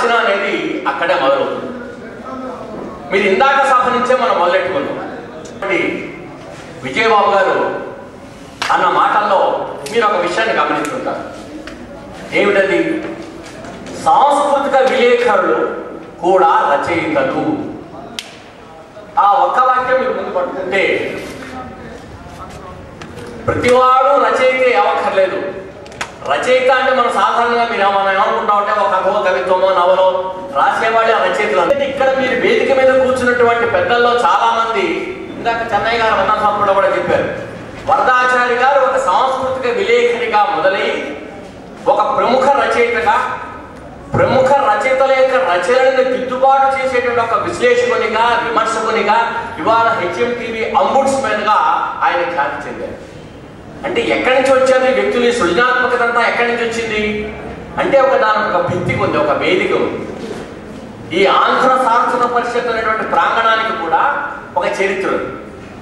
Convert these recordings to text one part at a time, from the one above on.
రచన అనేది అక్కడే మొదలవుతుంది. మీరు ఇందాక సభ నుంచే మనం మొదలెట్టుకున్నాం. విజయబాబు గారు అన్న మాటల్లో మీరు ఒక విషయాన్ని గమనిస్తుంటారు. ఏమిటది? సాంస్కృతిక విలేకరులు కూడా రచయితలు. ఆ ఒక్క వాక్యం మీరు ముందు పట్టుకుంటే ప్రతివాడు రచయితే అవ్వక్కర్లేదు రచయిత అంటే మనం సాధారణంగా మీరు మనం ఏమనుకుంటాం అంటే ఒక కథో కవిత్వమో నవలో రాసేవాళ్ళే రచయితలు. అంటే ఇక్కడ మీరు వేదిక మీద కూర్చున్నటువంటి పెద్దల్లో చాలా మంది ఇందాక చెన్నై గారు వందసంపులో కూడా చెప్పారు. వరదాచారి గారు ఒక సాంస్కృతిక విలేఖరిగా మొదలై ఒక ప్రముఖ రచయితగా ప్రముఖ రచయితల యొక్క రచనలను దిద్దుబాటు చేసేటువంటి ఒక విశ్లేషకునిగా విమర్శకునిగా ఇవాళ హెచ్ఎం టీవీ అంబుడ్స్మెన్గా ఆయన ఖ్యాతి చెందారు. అంటే ఎక్కడి నుంచి వచ్చారు ఈ వ్యక్తులు? ఈ సృజనాత్మకత అంతా ఎక్కడి నుంచి వచ్చింది? అంటే ఒక దాని ఒక భిత్తి ఉంది ఒక వేదిక ఉంది. ఈ ఆంధ్ర సాంస్కృత పరిషత్ అనేటువంటి ప్రాంగణానికి కూడా ఒక చరిత్ర ఉంది.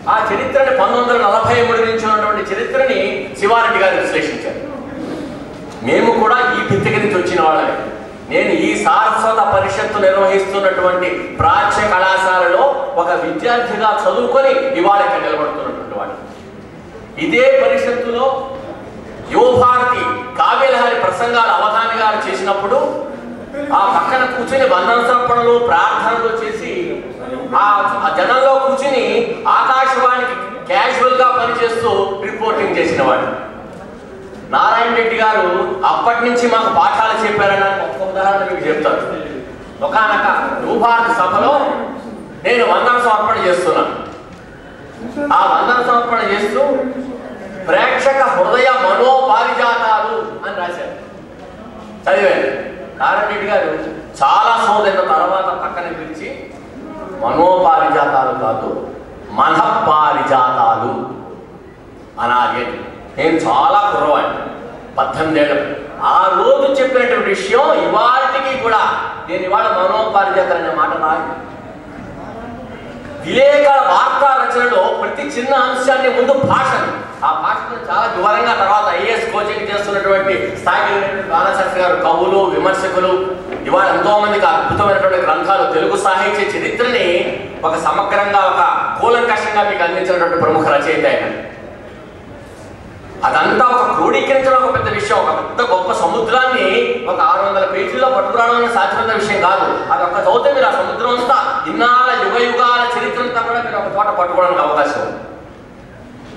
ఆ చరిత్రని పంతొమ్మిది వందల నలభై మూడు నుంచి ఉన్నటువంటి చరిత్రని శివారెడ్డి గారు విశ్లేషించారు. మేము కూడా ఈ భిత్తికి నుంచి వచ్చిన వాళ్ళమే. నేను ఈ సారస్వత పరిషత్తు నిర్వహిస్తున్నటువంటి ప్రాచ్య కళాశాలలో ఒక విద్యార్థిగా చదువుకొని ఇవాళ ఇక్కడ నిలబడుతున్నాను. ఇదే పరిషత్తులో యువభారతి కావ్యలహరి ప్రసంగాలు అవధాని గారు చేసినప్పుడు ఆ పక్కన కూర్చుని వందన సమర్పణలు ప్రార్థనలు చేసి ఆ ఆ జనంలో కూర్చుని ఆకాశవాణికి క్యాజువల్గా పనిచేస్తూ రిపోర్టింగ్ చేసిన వాడు. నారాయణ రెడ్డి గారు అప్పటి నుంచి మాకు పాఠాలు చెప్పారని ఒక్క ఉదాహరణ మీకు చెప్తాను. ఒకనొక యువభారతి సభలో నేను వందన సమర్పణ చేస్తున్నాను. ఆ వందన సమర్పణ చేస్తూ ప్రేక్షక హృదయ మనోపారిజాతాలు అని రాశారు. చదివాను నారాయణ గారు చాలా సోదైన తర్వాత పక్కన పిలిచి మనోపారిజాతాలు కాదు మనపారిజాతాలు అనాలి నేను చాలా కుర్రవాడిని. పద్దెనిమిదేళ్ళు. ఆ రోజు చెప్పినటువంటి విషయం ఇవాటికి కూడా నేను ఇవాళ మనోపారిజాతాలు అనే మాట రాదు విలేకర వార్తా రచనలో ప్రతి చిన్న అంశాన్ని ముందు భాషను ఆ భాషను చాలా వివరంగా తర్వాత ఐఏఎస్ కోచింగ్ చేస్తున్నటువంటి స్థాయికి వెళ్ళినటువంటి బాలశాస్త్రి గారు కవులు విమర్శకులు ఇవాళ ఎంతో మందికి అద్భుతమైనటువంటి గ్రంథాలు తెలుగు సాహిత్య చరిత్రని ఒక సమగ్రంగా ఒక కూలంకషంగా మీకు అందించినటువంటి ప్రముఖ రచయిత ఆయన. అదంతా ఒక క్రోడీకరించడం ఒక పెద్ద విషయం. ఒక పెద్ద గొప్ప సముద్రాన్ని ఒక ఆరు వందల పేజీల్లో పట్టుకురావడం సాధ్యమైన విషయం కాదు. అది ఒక్క చదివితే మీరు ఆ సముద్రం అంతా ఇన్నాళ్ళ యుగ యుగాల చరిత్ర అంతా కూడా మీరు ఒక చోట పట్టుకోవడానికి అవకాశం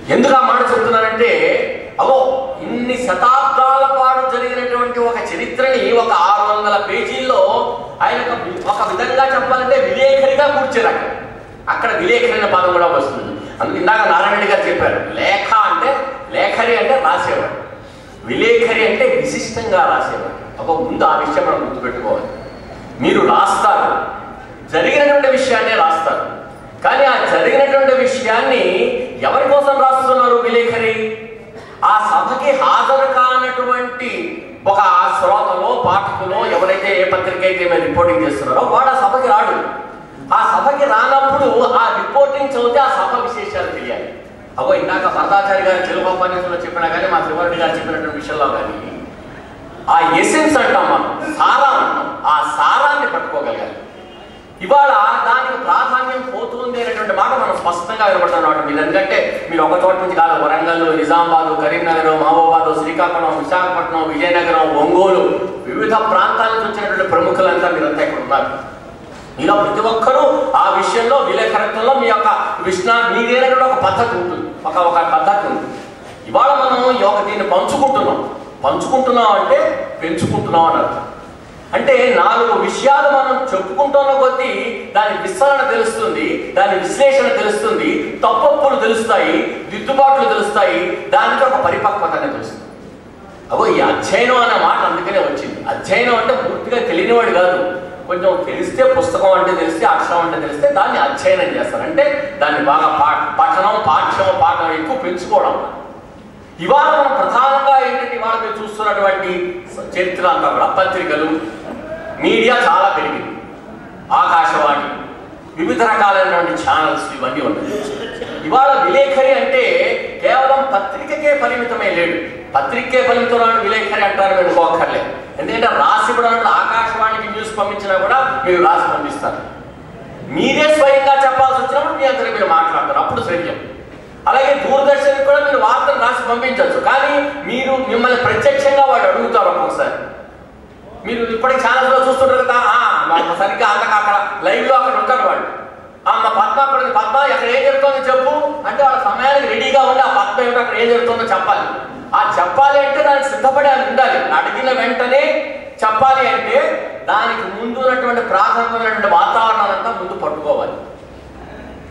ఎందుకు ఆ మాట చెప్తున్నానంటే అవో ఇన్ని శతాబ్దాల పాటు జరిగినటువంటి ఒక చరిత్రని ఒక ఆరు వందల పేజీల్లో ఆయన ఒక ఒక విధంగా చెప్పాలంటే విలేఖరిగా కూర్చారు అక్కడ అక్కడ విలేఖరి అనే పదం కూడా వస్తుంది. అందుకు ఇందాక నారాయణ గారు చెప్పారు లేఖ అంటే లేఖరి అంటే రాసేవాడు. విలేఖరి అంటే విశిష్టంగా రాసేవాడు. ఒక ముందు ఆ విషయం మనం గుర్తుపెట్టుకోవాలి. మీరు రాస్తారు. జరిగినటువంటి విషయాన్ని రాస్తారు. కానీ ఆ జరిగినటువంటి విషయాన్ని ఎవరి కోసం రాస్తున్నారు విలేఖరి? ఆ సభకి హాజరు కానటువంటి ఒక శ్రోతలో పాఠకులో ఎవరైతే ఏ పత్రిక అయితే మేము రిపోర్టింగ్ చేస్తున్నారో వాడు ఆ సభకి రాడు. ఆ సభకి రానప్పుడు ఆ రిపోర్టింగ్ చదివితే ఆ సభ విశేషాలు తెలియాలి. అగో ఇందాక భర్తాచారి గారి తెలుగు ఉపన్యాసంలో చెప్పినా కానీ మా శివారెడ్డి గారు చెప్పినటువంటి విషయంలో కానీ ఆ ఎసెన్స్ అంటాం మనం సారా ఆ సారాన్ని పట్టుకోగలగాలి. ఇవాళ దానికి ప్రాధాన్యం పోతుంది అనేటువంటి మాట మనం స్పష్టంగా వినబడుతున్నమాట మీరు ఎందుకంటే మీరు ఒక చోట నుంచి కాదు వరంగల్ నిజామాబాద్ కరీంనగర్ మహబూబాద్ శ్రీకాకుళం విశాఖపట్నం విజయనగరం ఒంగోలు వివిధ ప్రాంతాల నుంచి వచ్చినటువంటి ప్రముఖులంతా మీరంతా ఇక్కడ ఉన్నారు. మీలో ప్రతి ఒక్కరూ ఆ విషయంలో విలేకరత్వంలో మీ యొక్క విష్ణా మీదేనటువంటి ఒక పద్ధతి ఉంటుంది. ఒక ఒక పద్ధతి ఉంది. ఇవాళ మనం ఈ యొక్క దీన్ని పంచుకుంటున్నాం. పంచుకుంటున్నాం అంటే పెంచుకుంటున్నాం అని అర్థం. అంటే నాలుగు విషయాలు మనం చెప్పుకుంటున్న కొద్దీ దాని విస్తరణ తెలుస్తుంది దాని విశ్లేషణ తెలుస్తుంది తప్పప్పులు తెలుస్తాయి దిద్దుబాట్లు తెలుస్తాయి దానికి ఒక పరిపక్వత అనేది తెలుస్తుంది అగో ఈ అధ్యయనం అనే మాట అందుకనే వచ్చింది. అధ్యయనం అంటే పూర్తిగా తెలియనివాడు కాదు. కొంచెం తెలిస్తే పుస్తకం అంటే తెలిస్తే అక్షరం అంటే తెలిస్తే దాన్ని అధ్యయనం చేస్తారు. అంటే దాన్ని బాగా పా పఠనం పాఠ్యం పాఠం ఎక్కువ పెంచుకోవడం. ఇవాళ మనం ప్రధానంగా ఏంటంటే ఇవాళ మీరు చూస్తున్నటువంటి చరిత్ర అంతా కూడా పత్రికలు మీడియా చాలా పెరిగింది. ఆకాశవాణి వివిధ రకాలైనటువంటి ఛానల్స్ ఇవన్నీ ఉన్నాయి. ఇవాళ విలేఖరి అంటే కేవలం పత్రికకే పరిమితమే లేడు పత్రికే పరిమితమైన విలేఖరి అంటారు అనుకోకర్లేదు ఎందుకంటే రాసి కూడా ఆకాశవాణికి న్యూస్ పంపించినా కూడా మీరు రాసి పంపిస్తారు. మీరే స్వయంగా చెప్పాల్సి వచ్చినప్పుడు మీ అందరూ మీరు మాట్లాడతారు. అప్పుడు సత్యం అలాగే దూరదర్శన్ కూడా మీరు వార్తలు రాసి పంపించవచ్చు. కానీ మీరు మిమ్మల్ని ప్రత్యక్షంగా వాడు అడుగుతారు ఒక్కొక్కసారి. మీరు ఇప్పటికి ఛానల్స్లో చూస్తుంటారు కదా సరిగ్గా అంతకు అక్కడ లైవ్లో అక్కడ ఉంటారు వాళ్ళు. ఆ, మా పద్మ అక్కడ పద్మ అక్కడ ఏం జరుగుతుందో చెప్పు. అంటే వాళ్ళ సమయానికి రెడీగా ఉండి ఆ పద్మ ఏమిటో అక్కడ ఏం జరుగుతుందో చెప్పాలి. ఆ చెప్పాలి అంటే దానికి సిద్ధపడి అని ఉండాలి. అడిగిన వెంటనే చెప్పాలి అంటే దానికి ముందు ఉన్నటువంటి ప్రాథమికమైనటువంటి వాతావరణాన్ని అంతా ముందు పట్టుకోవాలి.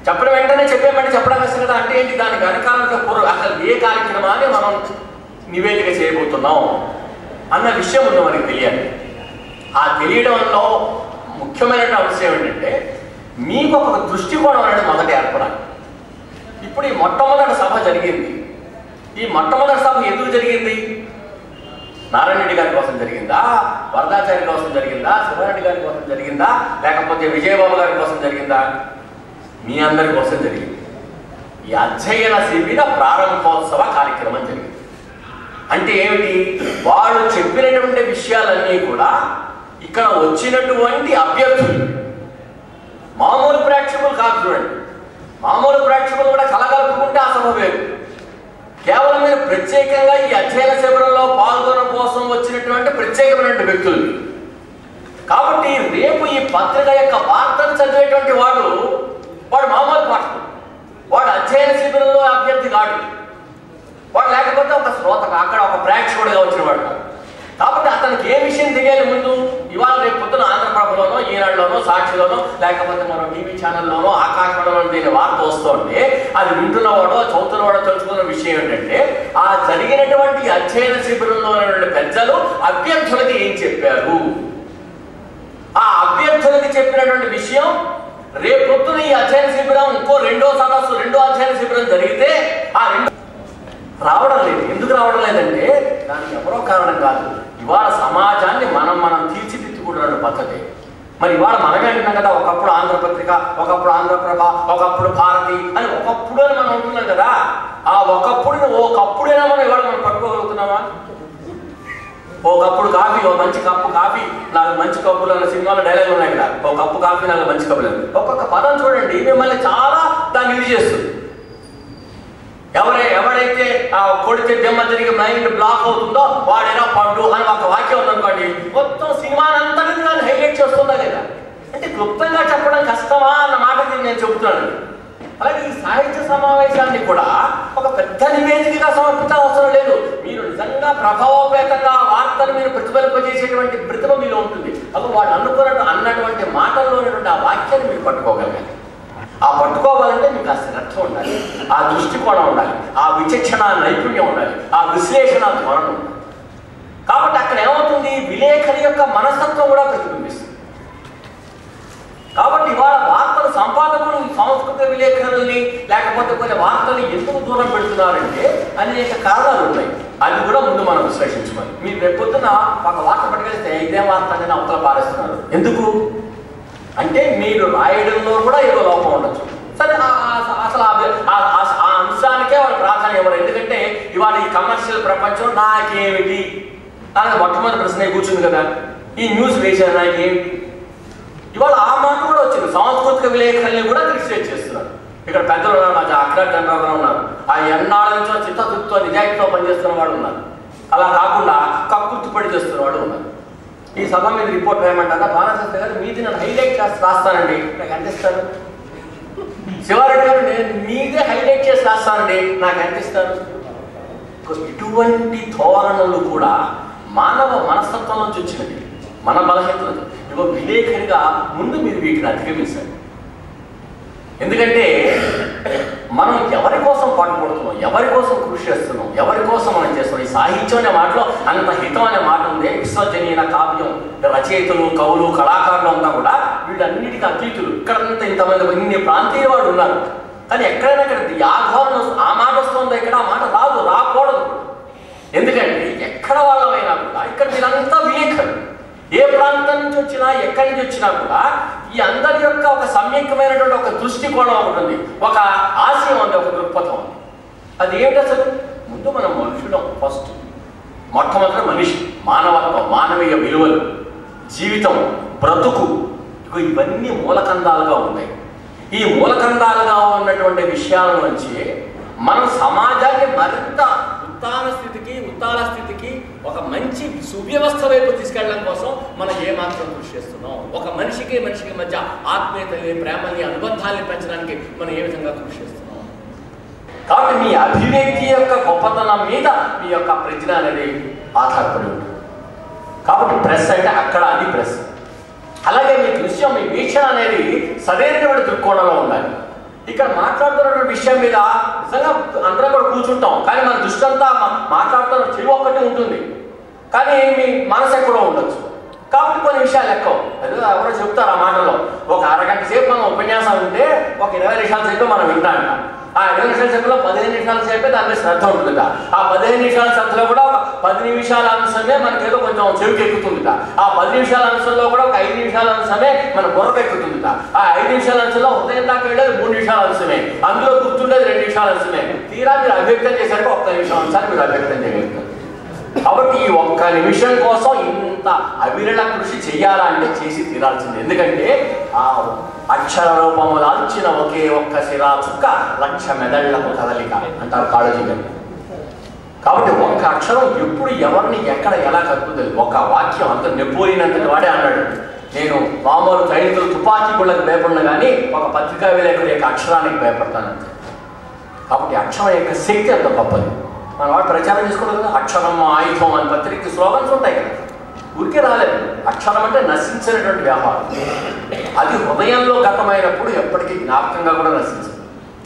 చెప్పిన వెంటనే చెప్పేమంటే చెప్పడం కష్టం కదా. అంటే ఏంటి? దాని వెనకాలంలో పూర్వ అసలు ఏ కార్యక్రమాన్ని మనం నివేదిక చేయబోతున్నాం అన్న విషయం ఉంది మనకి తెలియాలి. ఆ తెలియడంలో ముఖ్యమైన అంశం ఏంటంటే మీకు ఒక దృష్టికోణం అనేది మొదట ఏర్పడాలి. ఇప్పుడు ఈ మొట్టమొదటి సభ జరిగింది. ఈ మొట్టమొదటి సభ ఎందుకు జరిగింది? నారాయణ రెడ్డి గారి కోసం జరిగిందా? వరదాచారి కోసం జరిగిందా? శివారెడ్డి గారి కోసం జరిగిందా? లేకపోతే విజయబాబు గారి కోసం జరిగిందా? మీ అందరి కోసం జరిగింది. ఈ అధ్యయన శిబిర ప్రారంభోత్సవ కార్యక్రమం జరిగింది. అంటే ఏమిటి? వాళ్ళు చెప్పినటువంటి విషయాలన్నీ కూడా ఇక్కడ వచ్చినటువంటి అభ్యర్థులు. మామూలు ప్రేక్షకులు కాదు చూడండి. మామూలు ప్రేక్షకులు కూడా కలగలుపుకుంటే అసలు వేరు కేవలం మీరు ప్రత్యేకంగా ఈ అధ్యయన శిబిరంలో పాల్గొనడం కోసం వచ్చినటువంటి ప్రత్యేకమైనటువంటి వ్యక్తులు. కాబట్టి రేపు ఈ పత్రిక యొక్క వార్తను చదివేటువంటి వాడు వాడు మామూలు పాఠకుడు. వాడు అధ్యయన శిబిరంలో అభ్యర్థి కాడు. వాడు లేకపోతే ఒక శ్రోత అక్కడ ఒక ప్రేక్షకుడిగా వచ్చినవాడు కాబట్టి అతనికి ఏ విషయం దిగేది ముందు? ఇవాళ రేపు పొద్దున ఆంధ్రప్రభలోనో ఈనాడులోనో సాక్షిలోనో లేకపోతే మరో టీవీ ఛానల్లోనో ఆకాశవాణిలోనో దీని వార్త వస్తుంటే అది వింటున్నవాడో చదువుతున్నవాడో తెలుసుకున్న విషయం ఏంటంటే ఆ జరిగినటువంటి అధ్యయన శిబిరంలో ఉన్నటువంటి పెద్దలు అభ్యర్థులకి ఏం చెప్పారు? ఆ అభ్యర్థులకి చెప్పినటువంటి విషయం రేపు ఈ అధ్యయన శిబిరం ఇంకో రెండో సదస్సు రెండో అధ్యయన శిబిరం జరిగితే ఆ రెండు రావడం లేదు. ఎందుకు రావడం లేదంటే దానికి ఎవరో కారణం కాదు. ఇవాళ సమాజాన్ని మనం మనం తీర్చిదిద్దుకుంటున్న పద్ధతి. మరి ఇవాళ మనమే అంటున్నాం కదా ఒకప్పుడు ఆంధ్రపత్రిక ఒకప్పుడు ఆంధ్రప్రభ ఒకప్పుడు భారతి అని ఒకప్పుడు అని మనం ఉంటున్నాం కదా. ఆ ఒకప్పుడు ఒకప్పుడైనా మనం ఇవాళ మనం పట్టుకోగలుగుతున్నామా? ఒకప్పుడు కాఫీ ఓ మంచి కప్పు కాఫీ నాకు మంచి కప్పులు అన్న సినిమాలో డైలాగ్ ఉన్నాయి కదా. ఓ కప్పు కాఫీ నాకు మంచి కప్పులు అని. ఒక్కొక్క పదం చూడండి మిమ్మల్ని చాలా దాన్ని ఇది చేస్తుంది. ఎవరై ఎవడైతే ఆ కొడితే దెమ్మ తిరిగి మైండ్ బ్లాక్ అవుతుందో వాడేనా పండు అని ఒక వాక్యం ఉందనుకోండి మొత్తం వస్తుందా లేదా? అంటే క్లుప్తంగా చెప్పడం కష్టమా అన్న మాట నేను చెబుతున్నాను. అలాగే ఈ సాహిత్య సమావేశాన్ని కూడా ఒక పెద్ద నివేదికగా సమర్పించాల్సిన అవసరం లేదు. మీరు నిజంగా ప్రభావోపేతంగా ఆ వార్తను మీరు ప్రతిఫలింపజేసేటువంటి ప్రతిభ మీలో ఉంటుంది. అప్పుడు వాడు అనుకున్నట్టు అన్నటువంటి మాటల్లోనేటువంటి ఆ వాక్యాన్ని మీరు పట్టుకోగలగాలి. ఆ పట్టుకోవాలంటే మీకు ఆ శ్రద్ధ ఉండాలి. ఆ దృష్టికోణం ఉండాలి. ఆ విచక్షణ నైపుణ్యం ఉండాలి. ఆ విశ్లేషణ ధోరణి ఉండాలి. కాబట్టి అక్కడ ఏమవుతుంది? విలేఖరి యొక్క మనస్తత్వం కూడా ప్రతిబింబిస్తుంది. కాబట్టి ఇవాళ వార్తల సంపాదకులు సంస్కృత సాంస్కృతిక విలేఖరుల్ని లేకపోతే కొన్ని వార్తల్ని ఎందుకు దూరం పెడుతున్నారంటే అనేక కారణాలు ఉన్నాయి. అది కూడా ముందు మనం విశ్లేషించుకోవాలి. మీరు రేపొద్దున ఒక వార్త పట్టుకెళ్తే ఇదే వార్త అని అవతల పారేస్తున్నారు. ఎందుకు? అంటే మీరు రాయడంలో కూడా ఏదో లోపం ఉండొచ్చు. సరే అసలు ఆ- అంశానికే వాళ్ళు ప్రాధాన్యం ఇవ్వరు. ఎందుకంటే ఇవాళ ఈ కమర్షియల్ ప్రపంచం నాకేమిటి? అలాగే మొట్టమొదటి ప్రశ్న కూర్చుంది కదా. ఈ న్యూస్ వేశారు నాకేమిటి? ఇవాళ ఆ మాట కూడా వచ్చింది. సాంస్కృతిక విలేకరుల్ని కూడా క్రిటిసైజ్ చేస్తున్నారు. ఇక్కడ పెద్దలు ఉన్నారు అక్కడ చంద్రబాబు ఉన్నారు. ఆ ఎన్నాళ్ళ నుంచో చిత్తశుద్ధితో నిజాయితీతో పనిచేస్తున్న వాళ్ళు ఉన్నారు. అలా కాకుండా కక్కుర్తిపడి చేస్తున్న వాళ్ళు ఉన్నారు. ఈ సభ మీద రిపోర్ట్ వేయమంటారా బాలశస్త్రి గారు మీది నేను హైలైట్ చేసి రాస్తానండి. నాకు అందిస్తారు శివారెడ్డి గారు నేను మీదే హైలైట్ చేసి రాస్తానండి. నాకు అందిస్తారు ఇటువంటి ధోరణులు కూడా మానవ మనస్తత్వం నుంచి వచ్చినవి. మన బలహీనతలు ఇవ్వ విలేఖరిగా ముందు మీరు వీటిని అధిగమించండి. ఎందుకంటే మనం ఎవరి కోసం పాటుపడుతున్నాం ఎవరి కోసం కృషి చేస్తున్నాం ఎవరి కోసం మనం చేస్తున్నాం? ఈ సాహిత్యం అనే మాటలో అంత హితం అనే మాట ఉంది. విశ్వజనీయ కావ్యం రచయితలు కవులు కళాకారులు అంతా కూడా వీళ్ళన్నిటికీ అతీతులు. ఇక్కడంతా ఇంతమంది ఇన్ని ప్రాంతీయ వాడు ఉన్నారు. కానీ ఎక్కడైనా ఇక్కడ ఆ ఆ మాట వస్తుందో ఇక్కడ ఆ మాట రాదు రాకూడదు. ఎందుకంటే ఎక్కడ వాళ్ళమైనా కూడా ఇక్కడ మీరంతా విలేకరు ఏ ప్రాంతం నుంచి వచ్చినా ఎక్కడి నుంచి వచ్చినా కూడా ఈ అందరి యొక్క ఒక సమ్యకమైనటువంటి ఒక దృష్టికోణం ఉంటుంది ఒక ఆశయం ఉంది ఒక దృక్పథం ఉంది. అది ఏమిటి అసలు? ముందు మనం మనుషులం ఫస్ట్. మొట్టమొదటి మనిషి మానవత్వం మానవీయ విలువలు జీవితం బ్రతుకు. ఇవన్నీ మూలకందాలుగా ఉన్నాయి. ఈ మూలకందాలుగా ఉన్నటువంటి విషయాల నుంచి మనం సమాజాన్ని మరింత ఉత్తాన స్థితికి ఉత్తాన స్థితికి ఒక మంచి సువ్యవస్థ వైపు తీసుకెళ్ళడం కోసం మనం ఏమాత్రం కృషి చేస్తున్నాం. ఒక మనిషికి మనిషికి మధ్య ఆత్మీయతల్ని ప్రేమని అనుబంధాన్ని పెంచడానికి మనం ఏ విధంగా కృషి చేస్తున్నాం? కాబట్టి మీ అభివ్యక్తి యొక్క గొప్పతనం మీద మీ యొక్క ప్రజ్ఞ అనేది ఆధారపడి ఉంటుంది. కాబట్టి ప్రెస్ అంటే అక్కడ అది ప్రెస్. అలాగే మీ దృశ్యం మీ వీక్షణ అనేది సరైనటువంటి దృక్కోణంలో ఉండాలి. ఇక్కడ మాట్లాడుతున్నటువంటి విషయం మీద నిజంగా అందరం కూడా కూర్చుంటాం. కానీ మన దృష్టి అంతా మాట్లాడుతున్న చెవి ఒక్కటే ఉంటుంది. కానీ మీ మనసు ఎక్కడో ఉండొచ్చు. కాబట్టి కొన్ని విషయాలు ఎక్కువ అదే ఎవరో చెప్తారు ఆ మాటలో ఒక అరగంట సేపు మనం ఉపన్యాసం ఉంటే ఒక ఇరవై నిమిషాల సేపు మనం వింటాం. ఆ ఇరవై నిమిషాల సభలో పదిహేను నిమిషాల సేపే దాని మీద శ్రద్ధ ఉంటుందా ఆ పదిహేను నిమిషాల సభలో కూడా పది నిమిషాల అంశమే మనకి ఏదో కొంచెం చెవికి ఎక్కుతుందిట ఆ పది నిమిషాల అంశంలో కూడా ఒక ఐదు నిమిషాల అంశమే మన బుర్రకు ఎక్కుతుందిట ఆ ఐదు నిమిషాల అంశంలో ఉదయం దాకా వెళ్ళేది మూడు నిమిషాల అంశమే అందులో గుర్తుండేది రెండు నిమిషాల అంశమే తీరా మీరు అవ్యక్తం చేశాక ఒక్క నిమిషం. అంశాన్ని మీరు అవ్యక్తం చేయగలుగుతారు. కాబట్టి ఈ ఒక్క నిమిషం కోసం ఇంత అవిరళ కృషి చెయ్యాలంటే చేసి తీరాల్సింది. ఎందుకంటే ఆ అక్షర రూపము దాల్చిన ఒకే ఒక్క శిరా చుక్క లక్ష మెదళ్ళకు కదలిక అంటారు కాళోజీ గారు కాబట్టి ఒక్క అక్షరం ఎప్పుడు ఎవరిని ఎక్కడ ఎలా కలుపుతుంది? ఒక వాక్యం అంత నెప్పోయినంతటి వాడే అన్నాడు. నేను మామూలు సైనికులు తుపాకీ గుళ్ళకు భయపడిన కానీ ఒక పత్రికా విలేకరి యొక్క అక్షరానికి భయపడతానంత కాబట్టి అక్షరం యొక్క శక్తి అంత గొప్పది. మన వాడు ప్రచారం చేసుకోవడం కదా. అక్షరం ఆయుధం అని పత్రిక స్లోగన్స్ ఉంటాయి కదా. ఊరికే రాలేదు. అక్షరం అంటే నశించినటువంటి వ్యాపారం అది హృదయంలో గతమైనప్పుడు ఎప్పటికీ జ్ఞాపకంగా కూడా నశించదు.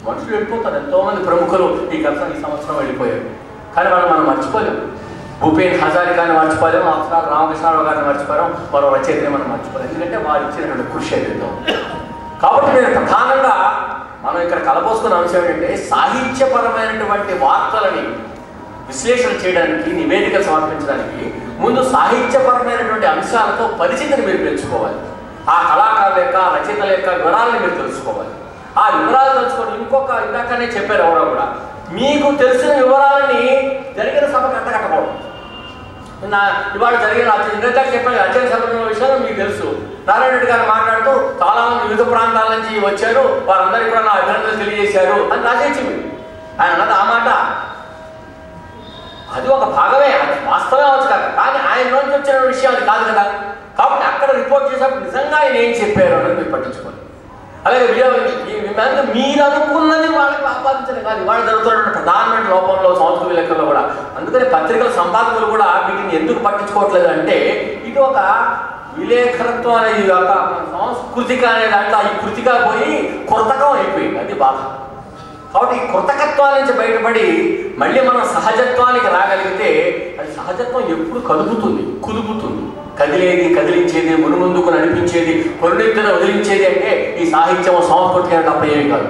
మనుషులు వెళ్ళిపోతారు. ఎంతోమంది ప్రముఖులు ఈ గత ఈ సంవత్సరం వెళ్ళిపోయారు. కానీ మనం మనం మర్చిపోలేము భూపేన్ హజారికాని మర్చిపోలేము అక్షర రామకృష్ణారావు గారిని మర్చిపోయాం మరో రచయితని మనం మర్చిపోలేము ఎందుకంటే వారు ఇచ్చినటువంటి కృషి ఏదైతే కాబట్టి నేను ప్రధానంగా మనం ఇక్కడ కలబోసుకున్న అంశం ఏంటంటే సాహిత్యపరమైనటువంటి వార్తలని విశ్లేషణ చేయడానికి నివేదిక సమర్పించడానికి ముందు సాహిత్యపరమైనటువంటి అంశాలతో పరిచితిని మీరు పెంచుకోవాలి ఆ కళాకారుల యొక్క రచయితల యొక్క వివరాలను మీరు తెలుసుకోవాలి. ఆ వివరాలు తెలుసుకోవడం ఇంకొక ఇందాకనే చెప్పారు ఎవరో కూడా మీకు తెలిసిన వివరాలని జరిగిన సభకు అంటగట్టకూడదు నా ఇవాళ జరిగిన ఇందాక చెప్పాను అధ్యయన సంబంధమైన విషయాలు మీకు తెలుసు. నారాయణ రెడ్డి గారు మాట్లాడుతూ చాలా మంది వివిధ ప్రాంతాల నుంచి వచ్చారు వారందరికీ కూడా నా అభినందనలు తెలియజేశారు అని రాసేసింది ఆయన అన్నది ఆ మాట. అది ఒక భాగమే అది వాస్తవమే అవచ్చు కాదు. కానీ ఆయన నుంచి వచ్చిన విషయం అది కాదు కదా. కాబట్టి అక్కడ రిపోర్ట్ చేసినప్పుడు నిజంగా ఆయన ఏం చెప్పారు అని మీరు పట్టించుకోండి. అలాగే వీడియో- మీరు అనుకున్నది వాళ్ళకి ఆపాదించడం కాదు. ఇవాళ జరుగుతున్న ప్రధానమైన లోపంలో సంస్కృతి లెక్కల్లో కూడా. అందుకని పత్రికల సంపాదకులు కూడా వీటిని ఎందుకు పట్టించుకోవట్లేదు అంటే ఇది ఒక విలేఖరత్వం అనేది ఒక సంస్కృతిక అనే దాంట్లో ఈ కృతిగా పోయి కొరతకం అయిపోయింది. అది బాధ. కాబట్టి ఈ కృతకత్వాల నుంచి బయటపడి మళ్ళీ మనం సహజత్వానికి రాగలిగితే అది సహజత్వం ఎప్పుడు కదుపుతుంది కుదుపుతుంది కదిలేది కదిలించేది మునుముందుకు నడిపించేది కొనునెత్తున వదిలించేది అంటే ఈ సాహిత్యం సంస్కృతి తప్ప ఏమి కాదు.